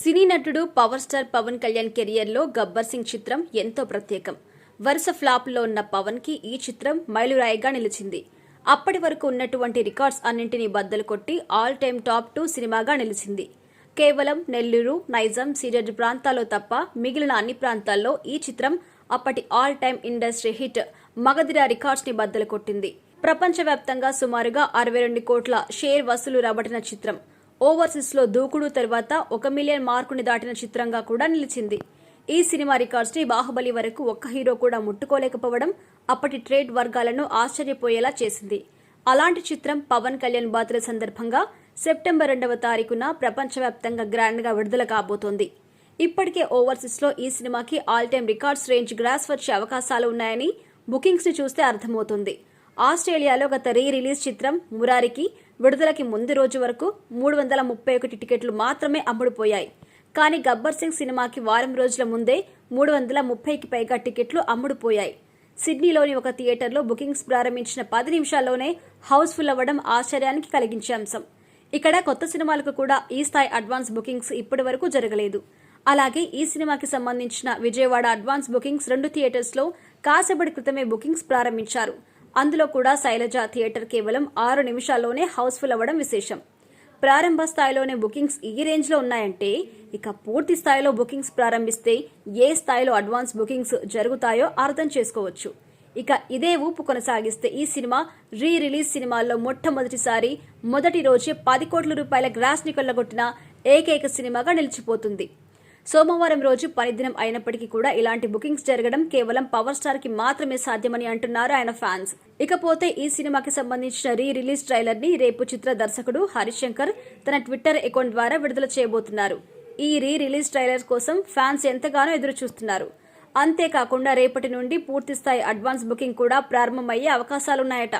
సినీ నటుడు power star Pawan Kalyan కెరియర్లో గబ్బర్ సింగ్ చిత్రం ఎంతో ప్రత్యేకం. వరుస ఫ్లాప్లో ఉన్న పవన్కి ఈ చిత్రం మైలురాయిగా నిలిచింది. అప్పటి వరకు ఉన్నటువంటి రికార్డ్స్ అన్నింటినీ బద్దలు కొట్టి ఆల్ టైమ్ టాప్ టూ సినిమాగా నిలిచింది. కేవలం నెల్లూరు నైజాం సీడెడ్ ప్రాంతాల్లో తప్ప మిగిలిన అన్ని ప్రాంతాల్లో ఈ చిత్రం అప్పటి all time industry hit Magadheera రికార్డ్స్ని బద్దలు కొట్టింది. ప్రపంచవ్యాప్తంగా సుమారుగా అరవై రెండు కోట్ల షేర్ వసూలు రాబట్టిన చిత్రం. ఓవర్సీస్లో దూకుడు తర్వాత ఒక మిలియన్ మార్కుని దాటిన చిత్రంగా కూడా నిలిచింది. ఈ సినిమా రికార్డ్స్ని బాహుబలి వరకు ఒక్క హీరో కూడా ముట్టుకోలేకపోవడం అప్పటి ట్రేడ్ వర్గాలను ఆశ్చర్యపోయేలా చేసింది. అలాంటి చిత్రం పవన్ కళ్యాణ్ బాతుల సందర్భంగా సెప్టెంబర్ రెండవ తారీఖున ప్రపంచవ్యాప్తంగా గ్రాండ్గా విడుదల కాబోతోంది. ఇప్పటికే ఓవర్సీస్లో ఈ సినిమాకి all time records range gross వచ్చే అవకాశాలు ఉన్నాయని బుకింగ్స్ని చూస్తే అర్థమవుతుంది. ఆస్ట్రేలియాలో గత రీ రిలీజ్ చిత్రం మురారికి విడుదలకి ముందు రోజు వరకు మూడు వందల ముప్పై ఒకటి టికెట్లు మాత్రమే అమ్ముడుపోయాయి కానీ గబ్బర్ సింగ్ సినిమాకి వారం రోజుల ముందే మూడు వందల ముప్పైకి పైగా టికెట్లు అమ్ముడుపోయాయి సిడ్నీలోని ఒక థియేటర్లో బుకింగ్స్ ప్రారంభించిన పది నిమిషాల్లోనే హౌస్ఫుల్ అవ్వడం ఆశ్చర్యానికి కలిగించే అంశం. ఇక్కడ కొత్త సినిమాలకు కూడా ఈ స్థాయి అడ్వాన్స్ బుకింగ్స్ ఇప్పటి వరకు జరగలేదు. అలాగే ఈ సినిమాకి సంబంధించిన విజయవాడ అడ్వాన్స్ బుకింగ్స్ రెండు థియేటర్స్లో కాసేపటి క్రితమే బుకింగ్స్ ప్రారంభించారు. అందులో కూడా శైలజ థియేటర్ కేవలం ఆరు నిమిషాల్లోనే హౌస్ఫుల్ అవ్వడం విశేషం. ప్రారంభ స్థాయిలోనే బుకింగ్స్ ఈ రేంజ్లో ఉన్నాయంటే ఇక పూర్తి స్థాయిలో బుకింగ్స్ ప్రారంభిస్తే ఏ స్థాయిలో అడ్వాన్స్ బుకింగ్స్ జరుగుతాయో అర్థం చేసుకోవచ్చు. ఇక ఇదే ఊపు కొనసాగిస్తే ఈ సినిమా రీ రిలీజ్ సినిమాల్లో మొట్టమొదటిసారి మొదటి రోజే పది కోట్ల రూపాయల గ్రాస్ని కొల్లగొట్టిన ఏకైక సినిమాగా నిలిచిపోతుంది. సోమవారం రోజు పనిదినం అయినప్పటికీ కూడా ఇలాంటి బుకింగ్స్ జరగడం కేవలం పవర్ స్టార్కి మాత్రమే సాధ్యమని అంటున్నారు ఆయన ఫ్యాన్స్. ఇకపోతే ఈ సినిమాకి సంబంధించిన రీ రిలీజ్ ట్రైలర్ని రేపు చిత్ర దర్శకుడు హరిశంకర్ తన ట్విట్టర్ అకౌంట్ ద్వారా విడుదల చేయబోతున్నారు. ఈ రీ రిలీజ్ ట్రైలర్ కోసం ఫ్యాన్స్ ఎంతగానో ఎదురు చూస్తున్నారు అంతేకాకుండా రేపటి నుండి పూర్తిస్థాయి అడ్వాన్స్ బుకింగ్ కూడా ప్రారంభమయ్యే అవకాశాలున్నాయట.